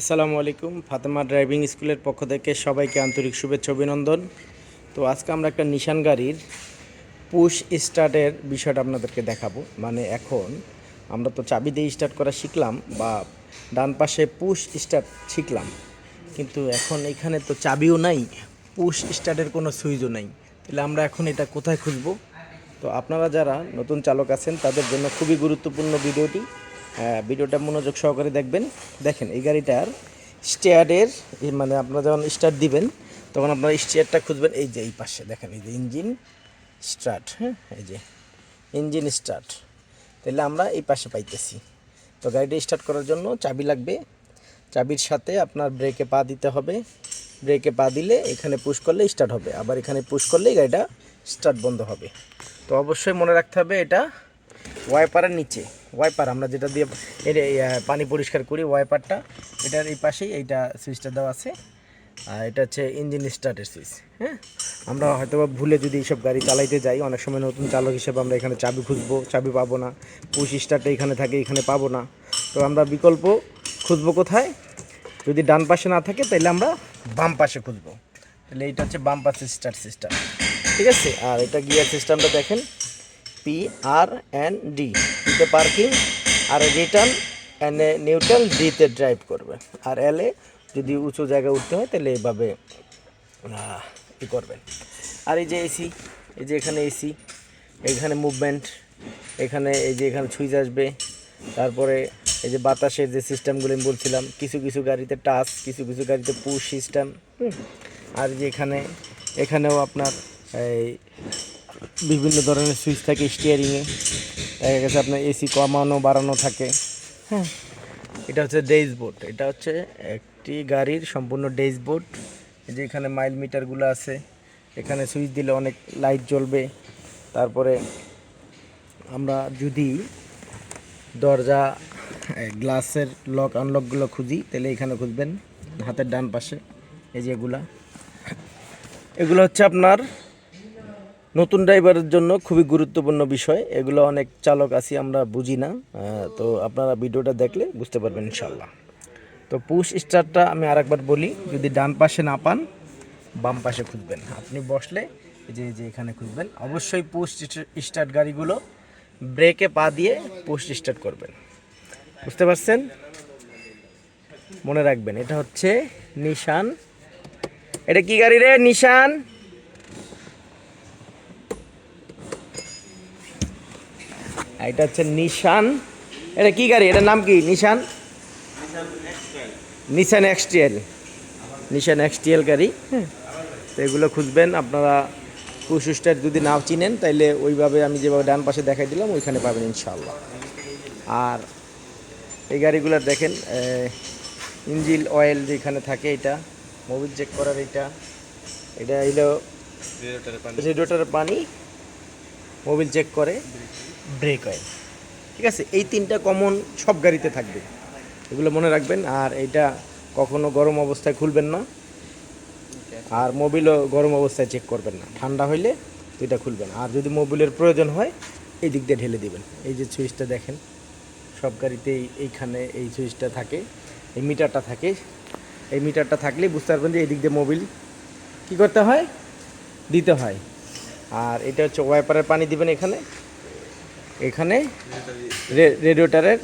আসসালামু আলাইকুম, ফাতেমা ড্রাইভিং স্কুলের পক্ষ থেকে সবাইকে আন্তরিক শুভেচ্ছা, অভিনন্দন। তো আজকে আমরা একটা নিশান গাড়ির পুশ স্টার্টের বিষয়টা আপনাদেরকে দেখাবো। মানে এখন আমরা তো চাবি দিয়ে স্টার্ট করা শিখলাম বা ডান পাশে পুশ স্টার্ট শিখলাম। কিন্তু এখন এখানে তো চাবিও নাই, পুশ স্টার্টের কোনো সুইচও নাই। তাহলে আমরা এখন এটা কোথায় খুঁজবো? তো আপনারা যারা নতুন চালক আছেন, তাদের জন্য খুবই গুরুত্বপূর্ণ ভিডিওটি। ভিডিওটা মনোযোগ সহকারে দেখবেন। দেখেন, এই গাড়িটার স্টেয়ারের মানে আপনারা যখন স্টার্ট দিবেন, তখন আপনারা স্টেয়ারটা খুঁজবেন, এই যে এই পাশে, দেখেন, এই যে ইঞ্জিন স্টার্ট হ্যাঁ এই যে ইঞ্জিন স্টার্ট। তাহলে আমরা এই পাশে পাইতেছি। তো গাড়িটা স্টার্ট করার জন্য চাবি লাগবে। চাবির সাথে আপনার ব্রেকে পা দিতে হবে। ব্রেকে পা দিলে এখানে পুশ করলে স্টার্ট হবে। আবার এখানে পুশ করলেই গাড়িটা স্টার্ট বন্ধ হবে। তো অবশ্যই মনে রাখতে হবে এটা ওয়াইপারের নিচে। ওয়াইপার আমরা যেটা দিয়ে এর পানি পরিষ্কার করি ওয়াইপারটা এটার এই পাশেই এইটা সুইচটা দেওয়া আছে। আর এটা হচ্ছে ইঞ্জিন স্টার্টের সুইচ হ্যাঁ? আমরা হয়তো ভুলে যদি এইসব গাড়ি চালাইতে যাই, অনেক সময় নতুন চালক হিসেবে আমরা এখানে চাবি খুঁজবো, চাবি পাবো না পুশ স্টার্টে এখানে থাকে, এখানে পাবো না। তো আমরা বিকল্প খুঁজবো কোথায়? যদি ডান পাশে না থাকে তাহলে আমরা বাম পাশে খুঁজবো। তাহলে এইটা হচ্ছে বাম পাশে স্টার্ট সিস্টেম ঠিক আছে? আর এটা গিয়ার সিস্টেমটা দেখেন পি আর এন ডি পিতে পার্কিং আর রিটার্ন এ নিউট্রাল ডিতে ড্রাইভ করবে। আর এল যদি উঁচু জায়গায় উঠতে হয় তাহলে এইভাবে ই করবেন আর এই যে এসি এই যে এখানে এসি এখানে মুভমেন্ট এখানে এই যে এখানে সুইচ আসবে, তারপরে এই যে বাতাসের যে সিস্টেমগুলো আমি বলছিলাম, কিছু কিছু গাড়িতে টাচ কিছু কিছু গাড়িতে পুশ সিস্টেম আর যে এখানে, এখানেও আপনার এই বিভিন্ন ধরনের সুইচ থাকে স্টিয়ারিংয়ে দেখা গেছে আপনার এসি কমানো, বাড়ানো থাকে। হ্যাঁ এটা হচ্ছে ডেইজ বোর্ড এটা হচ্ছে একটি গাড়ির সম্পূর্ণ ডেইজ বোর্ড এই যে এখানে মাইল মিটারগুলো আছে। এখানে সুইচ দিলে অনেক লাইট জ্বলবে। তারপরে আমরা যদি দরজা গ্লাসের লক আনলকগুলো খুঁজি, তাহলে এখানে খুঁজবেন, হাতের ডান পাশে, এই যেগুলা এগুলো হচ্ছে আপনার নতুন ড্রাইভারের জন্য খুবই গুরুত্বপূর্ণ বিষয়। এগুলো অনেক চালক আছি, আমরা বুঝি না। তো আপনারা ভিডিওটা দেখলে বুঝতে পারবেন ইনশাল্লাহ তো পুশ স্টার্টটা আমি আরেকবার বলি, যদি ডান পাশে না পান, বাম পাশে খুঁজবেন। আপনি বসলে যে যে এখানে খুঁজবেন, অবশ্যই পুশ স্টার্ট গাড়িগুলো ব্রেকে পা দিয়ে পুশ স্টার্ট করবেন। বুঝতে পারছেন? মনে রাখবেন, এটা হচ্ছে নিশান। এটা কি গাড়ি রে? নিশান! এটা হচ্ছে নিশান। এটা কি গাড়ি? এটার নাম কি? নিশান? নিশান এক্সটিএল। নিশান এক্সটিএল গাড়ি। হ্যাঁ তো এগুলো খুঁজবেন আপনারা কুশুস্টার যদি নাও চিনেন তাইলে ওইভাবে আমি যেভাবে ডান পাশে দেখাই দিলাম ওইখানে পাবেন ইনশাল্লাহ আর এই গাড়িগুলো দেখেন ইঞ্জিল অয়েল যেখানে থাকে এটা মোবিল চেক করার এটা। এটা হইল রেডিওটারের পানি মোবিল চেক করে। ব্রেক অয়েল ঠিক আছে? এই তিনটা কমন সব গাড়িতে থাকবে। এগুলো মনে রাখবেন। আর এটা কখনো গরম অবস্থায় খুলবেন না। আর মোবিলও গরম অবস্থায় চেক করবেন না। ঠান্ডা হইলে তো এটা খুলবেন। আর যদি মোবিলের প্রয়োজন হয়, এই দিক দিয়ে ঢেলে দিবেন। এই যে সুইচটা দেখেন, সব গাড়িতেই এইখানে এই সুইচটা থাকে, এই মিটারটা থাকে। এই মিটারটা থাকলেই বুঝতে পারবেন যে এই দিক দিয়ে মোবিল কী করতে হয়? দিতে হয়। আর এটা হচ্ছে ওয়াইপারের পানি দিবেন এখানে। এখানে রেডিওটারের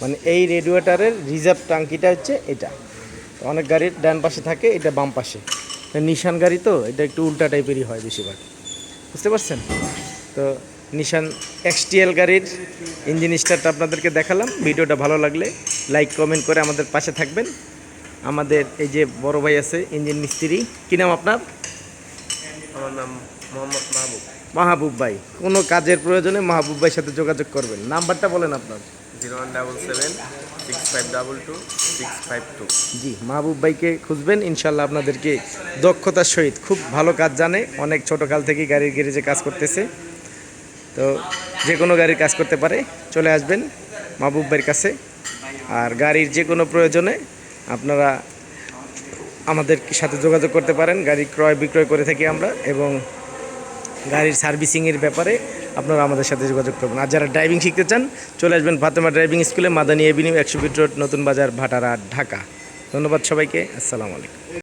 মানে এই রেডিওটারের রিজার্ভ টাঙ্কিটা হচ্ছে এটা। অনেক গাড়ির ডান পাশে থাকে, এটা বাম পাশে। নিশান গাড়ি তো, এটা একটু উল্টা টাইপেরই হয় বেশিরভাগ। বুঝতে পারছেন? তো নিশান এক্সটিএল গাড়ির ইঞ্জিন স্টারটা আপনাদেরকে দেখালাম। ভিডিওটা ভালো লাগলে লাইক, কমেন্ট করে আমাদের পাশে থাকবেন। আমাদের এই যে বড় ভাই আছে, ইঞ্জিন মিস্ত্রি। কী নাম আপনার? আমার নাম মোহাম্মদ মাহবুব। মাহবুব ভাই কোনো কাজের প্রয়োজনে মাহবুব ভাইয়ের সাথে যোগাযোগ করবেন। নাম্বারটা বলেন আপনার। Zero one double seven six five double two six five two. জি মাহবুব ভাইকে খুঁজবেন। ইনশাল্লাহ আপনাদেরকে দক্ষতার সহিত খুব ভালো কাজ জানে। অনেক ছোট কাল থেকেই গাড়ির গ্যারেজে কাজ করতেছে। তো যে কোনো গাড়ির কাজ করতে পারে। চলে আসবেন মাহবুব ভাইয়ের কাছে। আর গাড়ির যে কোনো প্রয়োজনে আপনারা আমাদের সাথে যোগাযোগ করতে পারেন। গাড়ি ক্রয় বিক্রয় করে থাকি আমরা এবং গাড়ির সার্ভিসিংয়ের ব্যাপারে আপনারা আমাদের সাথে যোগাযোগ করবেন। আর যারা ড্রাইভিং শিখতে চান, চলে আসবেন ফাতেমা ড্রাইভিং স্কুলে মাদানী এভিনিউ একশো ফিট রোড নতুন বাজার, ভাটারা, ঢাকা। ধন্যবাদ সবাইকে। আসসালামু আলাইকুম।